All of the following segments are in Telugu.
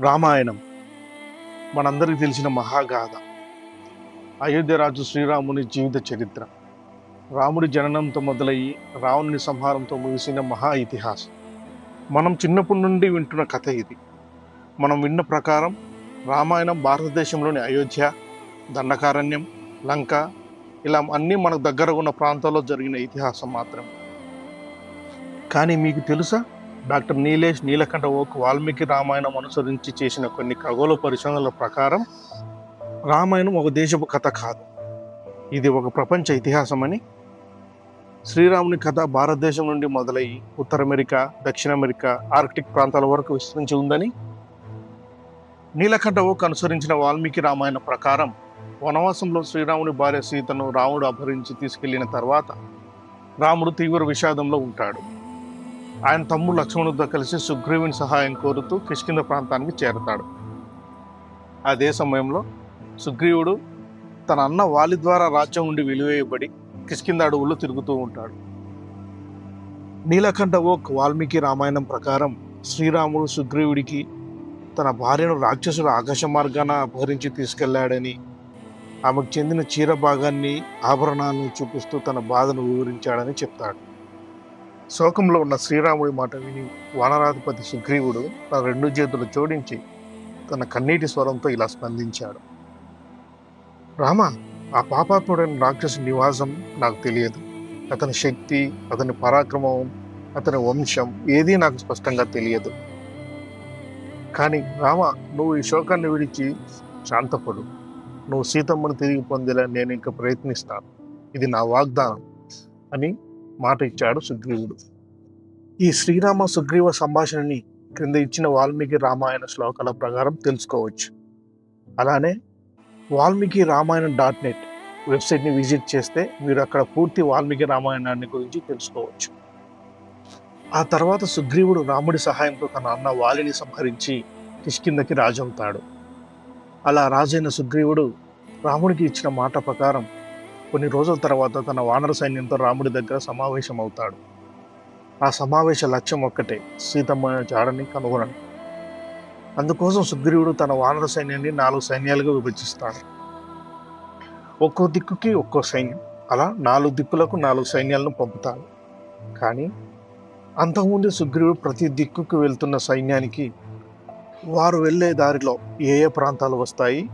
రామాయణం. మనందరికీ తెలిసిన మహాగాథ. అయోధ్యరాజు శ్రీరాముని జీవిత చరిత్ర. రాముడి జననంతో మొదలయ్యి రావణుని సంహారంతో ముగిసిన మహా ఇతిహాసం. మనం చిన్నప్పటి నుండి వింటున్న కథ ఇది. మనం విన్న ప్రకారం రామాయణం భారతదేశంలోని అయోధ్య దండకారణ్యం లంక ఇలా అన్నీ మనకు దగ్గర ఉన్న ప్రాంతాల్లో జరిగిన ఇతిహాసం మాత్రం కానీ మీకు తెలుసా? డాక్టర్ నీలేష్ నీలకంఠ ఓక్ వాల్మీకి రామాయణం అనుసరించి చేసిన కొన్ని ఖగోళ పరిశోధనల ప్రకారం రామాయణం ఒక దేశపు కథ కాదు. ఇది ఒక ప్రపంచ ఇతిహాసమని శ్రీరాముని కథ భారతదేశం నుండి మొదలయ్యి ఉత్తర అమెరికా దక్షిణ అమెరికా ఆర్కిటిక్ ప్రాంతాల వరకు విస్తరించి ఉందని నీలకంఠ ఓక్ అనుసరించిన వాల్మీకి రామాయణ ప్రకారం వనవాసంలో శ్రీరాముని భార్య సీతను రాముడు అపహరించి తీసుకెళ్ళిన తర్వాత రాముడు తీవ్ర విషాదంలో ఉంటాడు. ఆయన తమ్ముడు లక్ష్మణుడితో కలిసి సుగ్రీవుని సహాయం కోరుతూ కిష్కింద ప్రాంతానికి చేరతాడు. అదే సమయంలో సుగ్రీవుడు తన అన్న వాలి ద్వారా రాజ్యం ఉండి విలువేయబడి కిష్కింద అడవుల్లో తిరుగుతూ ఉంటాడు. నీలకంఠ ఓక్ వాల్మీకి రామాయణం ప్రకారం శ్రీరాముడు సుగ్రీవుడికి తన భార్యను రాక్షసుడు ఆకాశ మార్గాన అపహరించి తీసుకెళ్ళాడని ఆమెకు చెందిన చీర భాగాన్ని ఆభరణాలను చూపిస్తూ తన బాధను వివరించాడని చెప్తాడు. శోకంలో ఉన్న శ్రీరాముడి మాట విని వానరాధిపతి సుగ్రీవుడు తన రెండు చేతులు జోడించి తన కన్నీటి స్వరంతో ఇలా స్పందించాడు. రామ ఆ పాపాత్ముడైన రాక్షసు నివాసం నాకు తెలియదు. అతని శక్తి అతని పరాక్రమం అతని వంశం ఏదీ నాకు స్పష్టంగా తెలియదు. కానీ రామ నువ్వు ఈ శోకాన్ని విడిచి శాంతపడు. నువ్వు సీతమ్మను తిరిగి పొందేలా నేను ఇంకా ప్రయత్నిస్తాను. ఇది నా వాగ్దానం అని మాట ఇచ్చాడు సుగ్రీవుడు. ఈ శ్రీరామ సుగ్రీవ సంభాషణని క్రింద ఇచ్చిన వాల్మీకి రామాయణ శ్లోకాల ప్రకారం తెలుసుకోవచ్చు. అలానే వాల్మీకి రామాయణం డాట్ నెట్ వెబ్సైట్ని విజిట్ చేస్తే మీరు అక్కడ పూర్తి వాల్మీకి రామాయణాన్ని గురించి తెలుసుకోవచ్చు. ఆ తర్వాత సుగ్రీవుడు రాముడి సహాయంతో తన అన్న వాలిని సంహరించి కిష్కిందకి రాజవుతాడు. అలా రాజైన సుగ్రీవుడు రాముడికి ఇచ్చిన మాట ప్రకారం కొన్ని రోజుల తర్వాత తన వానర సైన్యంతో రాముడి దగ్గర సమావేశం అవుతాడు ఆ సమావేశ లక్ష్యం ఒక్కటే సీతమ్మ జాడని కనుగొనడం. అందుకోసం సుగ్రీవుడు తన వానర సైన్యాన్ని నాలుగు సైన్యాలుగా విభజిస్తాడు. ఒక్కో దిక్కుకి ఒక్కో సైన్యం అలా నాలుగు దిక్కులకు నాలుగు సైన్యాలను పంపుతాడు. కానీ అంతకుముందు సుగ్రీవుడు ప్రతి దిక్కుకు వెళ్తున్న సైన్యానికి వారు వెళ్ళే దారిలో ఏ ఏ ప్రాంతాలు వస్తాయి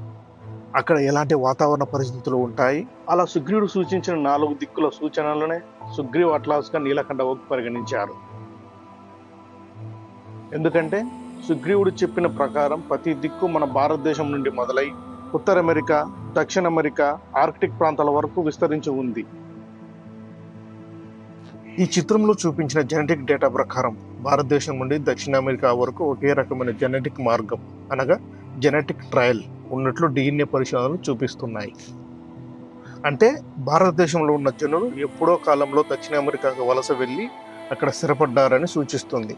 అక్కడ ఎలాంటి వాతావరణ పరిస్థితులు ఉంటాయి? అలా సుగ్రీవుడు సూచించిన నాలుగు దిక్కుల సూచనలనే సుగ్రీవ్ అట్లాస్గా నీలకంఠ ఓక్ పరిగణించారు. ఎందుకంటే సుగ్రీవుడు చెప్పిన ప్రకారం ప్రతి దిక్కు మన భారతదేశం నుండి మొదలై ఉత్తర అమెరికా దక్షిణ అమెరికా ఆర్కిటిక్ ప్రాంతాల వరకు విస్తరించి ఉంది. ఈ చిత్రంలో చూపించిన జెనెటిక్ డేటా ప్రకారం భారతదేశం నుండి దక్షిణ అమెరికా వరకు ఒకే రకమైన జెనెటిక్ మార్గం అనగా జెనెటిక్ ట్రయల్ ఉన్నట్లు డిఎన్ఏ పరిశోధనలు చూపిస్తున్నాయి. అంటే భారతదేశంలో ఉన్న జనులు ఎప్పుడో కాలంలో దక్షిణ అమెరికాకు వలస వెళ్ళి అక్కడ స్థిరపడ్డారని సూచిస్తుంది.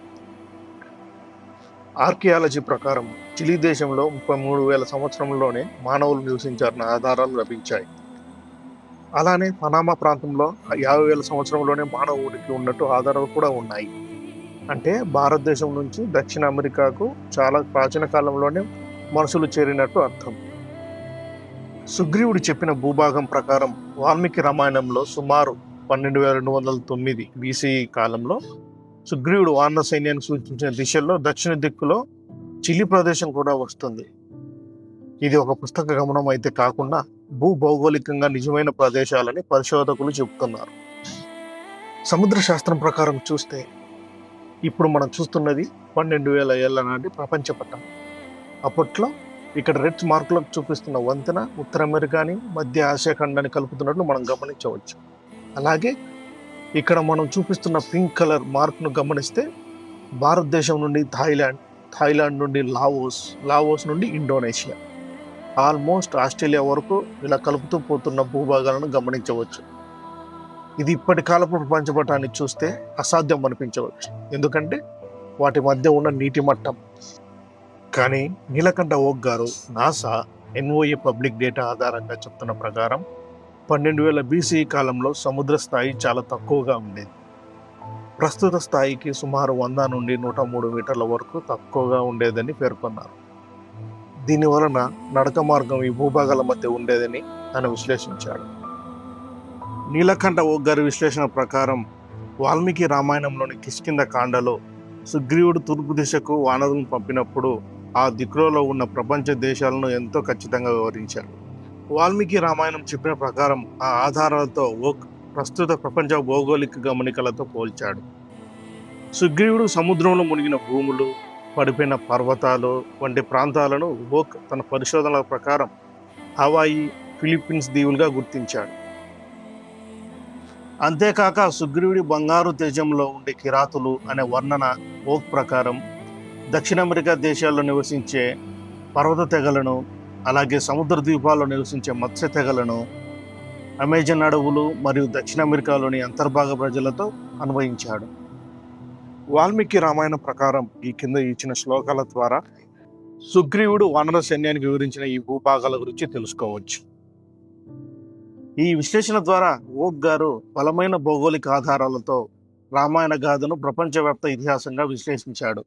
ఆర్కియాలజీ ప్రకారం చిలీ దేశంలో ముప్పై మూడు వేల సంవత్సరంలోనే మానవులు నివసించారన్న ఆధారాలు లభించాయి. అలానే పనామా ప్రాంతంలో యాభై వేల సంవత్సరంలోనే మానవుడికి ఉన్నట్టు ఆధారాలు కూడా ఉన్నాయి. అంటే భారతదేశం నుంచి దక్షిణ అమెరికాకు చాలా ప్రాచీన కాలంలోనే మనుషులు చేరినట్టు అర్థం. సుగ్రీవుడు చెప్పిన భూభాగం ప్రకారం వాల్మీకి రామాయణంలో సుమారు పన్నెండు వేల రెండు వందల తొమ్మిది బీసీ కాలంలో సుగ్రీవుడు వానర సైన్యానికి సూచించిన దిశల్లో దక్షిణ దిక్కులో చిలి ప్రదేశం కూడా వస్తుంది. ఇది ఒక పుస్తక గమనం అయితే కాకుండా భూ భౌగోళికంగా నిజమైన ప్రదేశాలని పరిశోధకులు చెబుతున్నారు. సముద్ర శాస్త్రం ప్రకారం చూస్తే ఇప్పుడు మనం చూస్తున్నది పన్నెండు వేల ఏళ్ళ నాటి ప్రపంచ పట్టణం. అప్పట్లో ఇక్కడ రెడ్ మార్కులకు చూపిస్తున్న వంతెన ఉత్తర అమెరికాని మధ్య ఆసియా ఖండాన్ని కలుపుతున్నట్లు మనం గమనించవచ్చు. అలాగే ఇక్కడ మనం చూపిస్తున్న పింక్ కలర్ మార్క్ను గమనిస్తే భారతదేశం నుండి థాయిలాండ్ థాయిలాండ్ నుండి లావోస్ లావోస్ నుండి ఇండోనేషియా. ఆల్మోస్ట్ ఆస్ట్రేలియా వరకు ఇలా కలుపుతూ పోతున్న భూభాగాలను గమనించవచ్చు. ఇది ఇప్పటి కాలపు ప్రపంచపటాన్ని చూస్తే అసాధ్యం అనిపించవచ్చు. ఎందుకంటే వాటి మధ్య ఉన్న నీటి మట్టం కానీ నీలకంఠ ఓక్ గారు నాసా ఎన్ఓఏ పబ్లిక్ డేటా ఆధారంగా చెప్తున్న ప్రకారం పన్నెండు వేల బీసీ కాలంలో సముద్ర స్థాయి చాలా తక్కువగా ఉండేది. ప్రస్తుత స్థాయికి సుమారు వంద నుండి నూట మూడు మీటర్ల వరకు తక్కువగా ఉండేదని పేర్కొన్నారు. దీని వలన నడక మార్గం ఈ భూభాగాల మధ్య ఉండేదని ఆయన విశ్లేషించాడు. నీలకంఠ ఓక్ గారి విశ్లేషణ ప్రకారం వాల్మీకి రామాయణంలోని కిష్కింద కాండలో సుగ్రీవుడు తూర్పు దిశకు వానరులను పంపినప్పుడు ఆ దిక్రోలో ఉన్న ప్రపంచ దేశాలను ఎంతో ఖచ్చితంగా వివరించాడు వాల్మీకి రామాయణం చెప్పిన ప్రకారం ఆ ఆధారాలతో ఓక్ ప్రస్తుత ప్రపంచ భౌగోళిక గమనికలతో పోల్చాడు. సుగ్రీవుడు సముద్రంలో మునిగిన భూములు పడిపోయిన పర్వతాలు వంటి ప్రాంతాలను ఓక్ తన పరిశోధనల ప్రకారం హవాయి ఫిలిప్పీన్స్ దీవులుగా గుర్తించాడు. అంతేకాక సుగ్రీవుడి బంగారు తేజంలో ఉండే కిరాతులు అనే వర్ణన ఓక్ ప్రకారం దక్షిణ అమెరికా దేశాల్లో నివసించే పర్వత తెగలను అలాగే సముద్ర ద్వీపాల్లో నివసించే మత్స్య తెగలను అమెజాన్ అడవులు మరియు దక్షిణ అమెరికాలోని అంతర్భాగ ప్రజలతో అన్వయించాడు. వాల్మీకి రామాయణం ప్రకారం ఈ కింద ఇచ్చిన శ్లోకాల ద్వారా సుగ్రీవుడు వానర సైన్యానికి వివరించిన ఈ భూభాగాల గురించి తెలుసుకోవచ్చు. ఈ విశ్లేషణ ద్వారా ఓక్ గారు బలమైన భౌగోళిక ఆధారాలతో రామాయణ గాథను ప్రపంచవ్యాప్త ఇతిహాసంగా విశ్లేషించాడు.